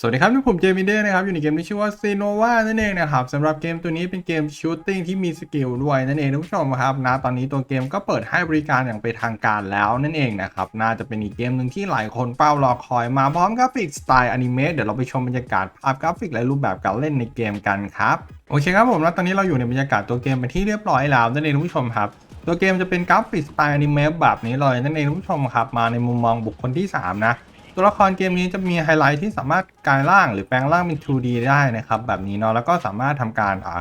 สวัสดีครับนี่ผมเจมิเดนะครับ อยู่ในเกมที่ชื่อว่าซีโนวานั่นเองนะครับสำหรับเกมตัวนี้เป็นเกมชูตติ้งที่มีสกิลด้วยนั่นเองท่านผู้ชมครับนะตอนนี้ตัวเกมก็เปิดให้บริการอย่างเป็นทางการแล้วนั่นเองนะครับ น่าจะเป็นอีกเกมหนึ่งที่หลายคนเป้ารอคอยมาพร้อมกราฟิกสไตล์อนิเมะเดี๋ยวเราไปชมบรรยากาศภาพกราฟิกและรูปแบบการเล่นในเกมกันครับโอเคครับผมแล้วตอนนี้เราอยู่ในบรรยากาศตัวเกมเป็นที่เรียบร้อยแล้วนั่นเองท่านผู้ชมครับตัวเกมจะเป็นกราฟิกสไตล์อนิเมะแบบนี้เลยนั่นเองท่านผู้ชมครับมาในมุมมองบุคคลที่สามนะ ตัวละครเกมนี้จะมีไฮไลท์ที่สามารถกลายร่างหรือแปลงร่างเป็น 2D ได้นะครับ แบบนี้เนาะแล้วก็สามารถทำการอ่า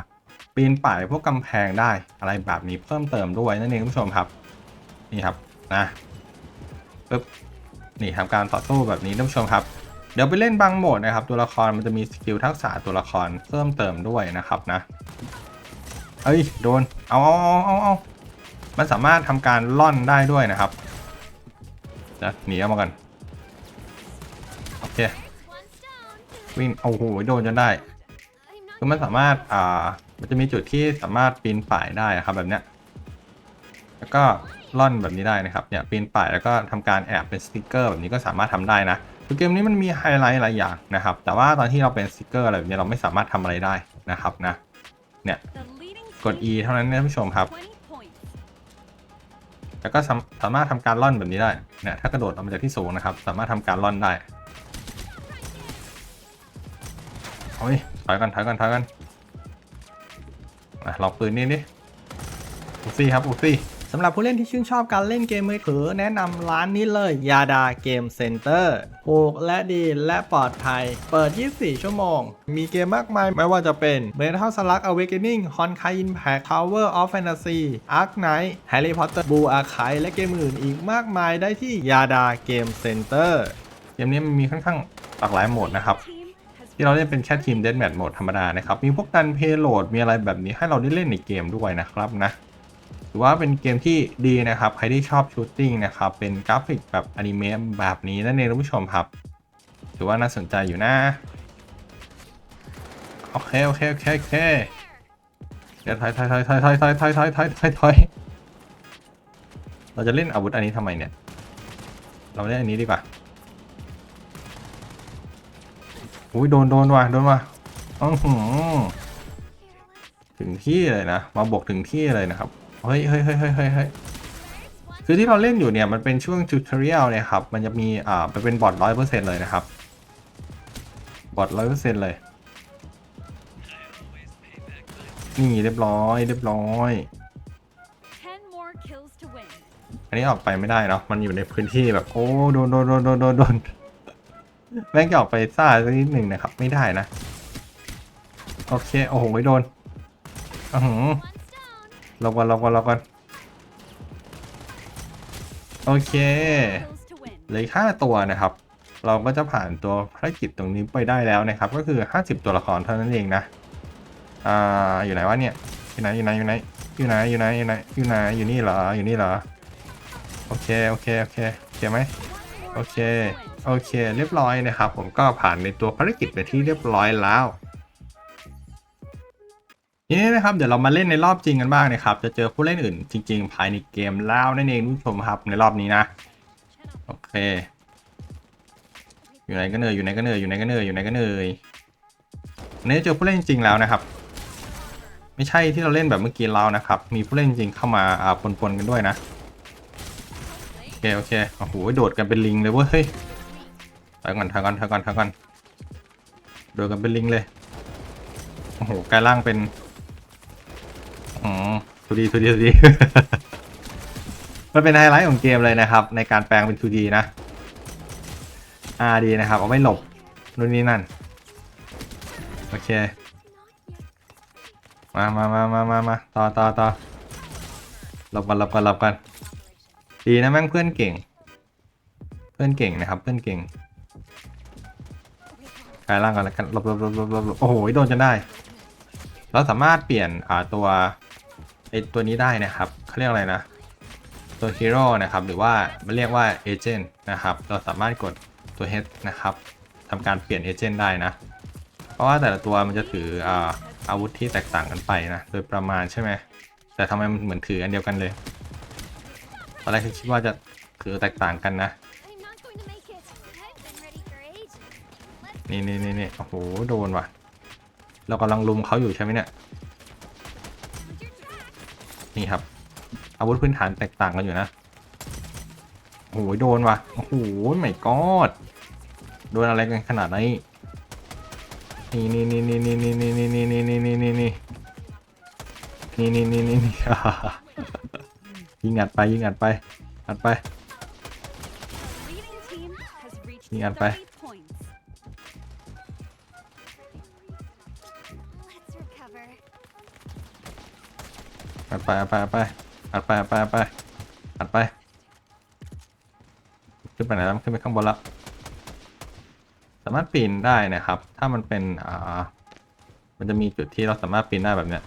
ปีนป่ายพวกกำแพงได้อะไรแบบนี้เพิ่มเติมด้วยนั่นเองคุณผู้ชมครับนี่ครับนะปึ๊บนี่ทำการต่อสู้แบบนี้ท่านผู้ชมครับ เดี๋ยวไปเล่นบางโหมดนะครับ ตัวละครมันจะมีสกิลทักษะตัวละครเพิ่มเติมด้วยนะครับนะเอ้ยโดนเอาเอาเอาเอาเอามันสามารถทำการล่อนได้ด้วยนะครับนะหนีออกมากัน เควิ่งโอ้โหโดนจนได้คือมันสามารถอ่ามันจะมีจุดที่สามารถปีนป่ายได้นะครับแบบเนี้ยแล้วก็ล่อนแบบนี้ได้นะครับเนี่ยปีนป่ายแล้วก็ทำการแอบเป็นสติกเกอร์แบบนี้ก็สามารถทำได้นะคือเกมนี้มันมีไฮไลท์หลายอย่างนะครับ แต่ว่าตอนที่เราเป็นสติกเกอร์อะไรแบบนี้เราไม่สามารถทำอะไรได้นะครับนะเนี่ยกด E เท่านั้นนะท่านผู้ชมครับแล้วก็สามสามารถทำการล่อนแบบนี้ได้เนี่ยถ้ากระโดดออกมาจากที่สูงนะครับ สามารถทำการล่อนได้ เฮ้ยถอยกันถอยกันถอยกันอะลองปืนนี่ดิอูซี่ครับอูซี่สำหรับผู้เล่นที่ชื่นชอบการเล่นเกมมือถือ แนะนำร้านนี้เลยยาดาเกมเซ็นเตอร์ถูกและดีและปลอดภัย เปิด 24 ชั่วโมง มีเกมมากมายไม่ว่าจะเป็น Metal Slug Awakening Honkai Impact Tower of Fantasy Ark Knight Harry Potter Blue Archive และเกมอื่นอีกมากมายได้ที่ยาดาเกมเซ็นเตอร์เกมนี้มันมีค่อนข้างหลากหลายโหมดนะครับ ที่เราเล่นเป็นแค่ทีมเดนแมทโหมดธรรมดานะครับ มีพวกดันเพโหลดมีอะไรแบบนี้ให้เราได้เล่นในเกมด้วยนะครับนะถือว่าเป็นเกมที่ดีนะครับ ใครที่ชอบชูตติ้งนะครับ เป็นกราฟิกแบบอนิเมะแบบนี้นั่นเองท่านผู้ชมครับ ถือว่าน่าสนใจอยู่นะ โอเค โอเค โอเค โอเค เดี๋ยวถอยถอยถอยถอยถอยถอยถอยถอยถอยถอยถอยเราจะเล่นอาวุธอันนี้ทำไมเนี่ย เราเล่นอันนี้ดีกว่า อุ้ยโดนโดนว่ะโดนว่ะอือหือถึงที่เลยนะ มาบวกถึงที่เลยนะครับ เฮ้ยเฮ้ยเฮ้ยเฮ้ยเฮ้ยคือที่เราเล่นอยู่เนี่ยมันเป็นช่วงทูตอเรียลเนี่ยครับ มันจะมีอ่าเป็นบอทร้อยเปอร์เซ็นต์เลยนะครับ บอทร้อยเปอร์เซ็นต์เลย นี่เรียบร้อยเรียบร้อย อันนี้ออกไปไม่ได้เนาะ มันอยู่ในพื้นที่แบบ โอ้ โดนโดนโดนโดนโดนโดน แม่งจะออกไปซ่าสักนิดหนึ่งนะครับ ไม่ได้นะ โอเค โอ้โหไม่โดนอือหือลงก่อนลงก่อนลงก่อนโอเคเหลือห้าตัวนะครับ เราก็จะผ่านตัวภารกิจตรงนี้ไปได้แล้วนะครับ ก็คือ 50 ตัวละครเท่านั้นเองนะ อ่า อยู่ไหนวะเนี่ย อยู่ไหน อยู่ไหน อยู่ไหน อยู่ไหน อยู่ไหน อยู่ไหน อยู่ไหน อยู่นี่เหรอ อยู่นี่เหรอ โอเค โอเค โอเค โอเคไหมโอเค โอเคเรียบร้อยนะครับ ผมก็ผ่านในตัวภารกิจไปที่เรียบร้อยแล้วทีนี้นะครับเดี๋ยวเรามาเล่นในรอบจริงกันบ้างนะครับ จะเจอผู้เล่นอื่นจริง ๆ ภายในเกมแล้วนั่นเองคุณผู้ชมครับในรอบนี้นะโอเค อยู่ไหนกันเนยอยู่ไหนกันเนยอยู่ไหนกันเนยอยู่ไหนกันเนยอันนี้เจอผู้เล่นจริงแล้วนะครับ ไม่ใช่ที่เราเล่นแบบเมื่อกี้แล้วนะครับ มีผู้เล่นจริงเข้ามาอ่าปนๆกันด้วยนะโอเคโอเคโอ้โหโดดกันเป็นลิงเลยเว้ย อยก่อนถอยก่อนถอยก่อนถอยก่อนโดดกันเป็นลิงเลย โอ้โหกลายร่างเป็น อ๋อทุดีทุดีทุดีมันเป็นไฮไลท์ของเกมเลยนะครับ ในการแปลงเป็น 2D นะอ่าดีนะครับ เอาไม่หลบนู่นนี่นั่น โอเค มามามามามามาต่อต่อต่อหลบกันหลบกันหลบกัน ดีนะแม่งเพื่อนเก่ง เพื่อนเก่งนะครับ เพื่อนเก่ง กลายร่างกันแล้วกันหลบหลบหลบหลบหลบโอ้โหโดนจนได้ เราสามารถเปลี่ยนอ่าตัวไอตัวนี้ได้นะครับเขาเรียกอะไรนะ ตัวฮีโร่นะครับ หรือว่ามันเรียกว่าเอเจนต์นะครับ เราสามารถกดตัว H นะครับทำการเปลี่ยนเอเจนต์ได้นะ เพราะว่าแต่ละตัวมันจะถืออ่าอาวุธที่แตกต่างกันไปนะ โดยประมาณใช่ไหมแต่ทำไมมันเหมือนถืออันเดียวกันเลยตอนแรกคิดว่าจะถือแตกต่างกันนะ นี่นี่นี่นี่โอ้โห โดนว่ะ เรากำลังลุมเขาอยู่ใช่ไหมเนี่ย นี่ครับ อาวุธพื้นฐานแตกต่างกันอยู่นะ โอ้โห โดนว่ะ โอ้โหไม่กอด โดนอะไรกันขนาดนี้ นี่นี่นี่นี่นี่นี่นี่นี่นี่นี่นี่นี่นี่นี่นี่นี่นี่นี่ยิงอัดไปยิงอัดไป อัดไป Leading team has reached Nhìn ăn 30ไป. อัดไปอัดไปอัดไปอัดไปอัดไปอัดไปอัดไป ขึ้นไปไหนแล้วขึ้นไปข้างบนแล้วสามารถปีนได้นะครับ ถ้ามันเป็นอ่ามันจะมีจุดที่เราสามารถปีนได้แบบเนี้ย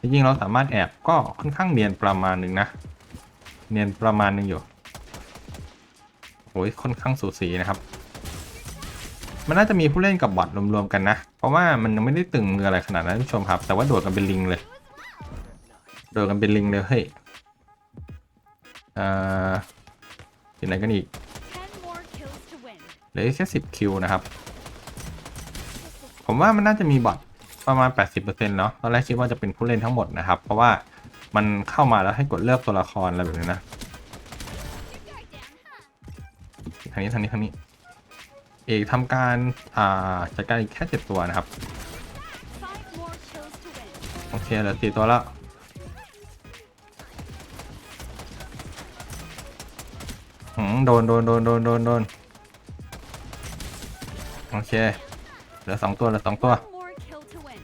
จริงๆเราสามารถแอบก็ค่อนข้างเนียนประมาณหนึ่งนะ เนียนประมาณหนึ่งอยู่โอ้ยค่อนข้างสูสีนะครับ มันน่าจะมีผู้เล่นกับบอทรวมๆกันนะ เพราะว่ามันยังไม่ได้ตึงมืออะไรขนาดนั้นท่านผู้ชมครับ แต่ว่าโดดกันเป็นลิงเลย โดดกันเป็นลิงเลยเฮ้ยอ่อที่ไหนกันอีกเหลือแค่สิบคิวนะครับ ผมว่ามันน่าจะมีบอทประมาณ 80%เนาะตอนแรกคิดว่าจะเป็นผู้เล่นทั้งหมดนะครับ เพราะว่ามันเข้ามาแล้วให้กดเลือกตัวละครอะไรแบบนี้นะทางนี้ทางนี้ทางนี้ อกทำการจัดการอีกแค่เจ็ดตัวนะครับ โอเคเหลือสี่ตัวแล้วหืมโดนโดนโดนโดนโดนโดนโอเคเหลือสองตัวเหลือสองตัว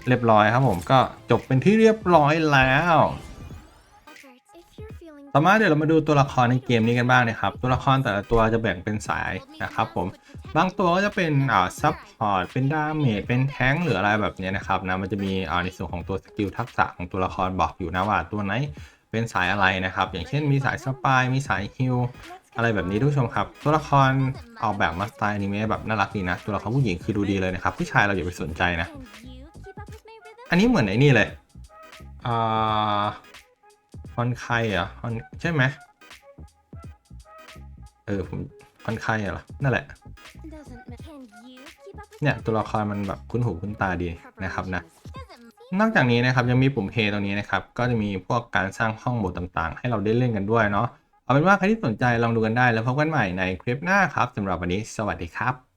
เรียบร้อยครับผมก็จบเป็นที่เรียบร้อยแล้ว ต่อมาเดี๋ยวเรามาดูตัวละครในเกมนี้กันบ้างนะครับ ตัวละครแต่ละตัวจะแบ่งเป็นสายนะครับผมบางตัวก็จะเป็นอ่าซับพอร์ตเป็นดาเมจเป็นแท้งหรืออะไรแบบนี้นะครับนะมันจะมีอ่าในส่วนของตัวสกิลทักษะของตัวละครบอกอยู่นะว่าตัวไหนเป็นสายอะไรนะครับ อย่างเช่นมีสายสปายมีสายฮิลอะไรแบบนี้ทุกชมครับ ตัวละครออกแบบมาสไตล์อนิเมะแบบน่ารักดีนะ ตัวละครผู้หญิงคือดูดีเลยนะครับ ผู้ชายเราอย่าไปสนใจนะ อันนี้เหมือนไอ้นี่เลยอ่า ฮอนไคเหรอะฮอนใช่ไหมเออผมฮอนไคเหรอนั่นแหละ เนี่ยตัวละครมันแบบคุ้นหูคุ้นตาดีนะครับนะนอกจากนี้นะครับยังมีปุ่มเพย์ตรงนี้นะครับ ก็จะมีพวกการสร้างห้องโหมดต่างๆ ให้เราได้เล่นกันด้วยเนาะเอาเป็นว่าใครที่สนใจลองดูกันได้แล้วพบกันใหม่ในคลิปหน้าครับสำหรับวันนี้ สวัสดีครับ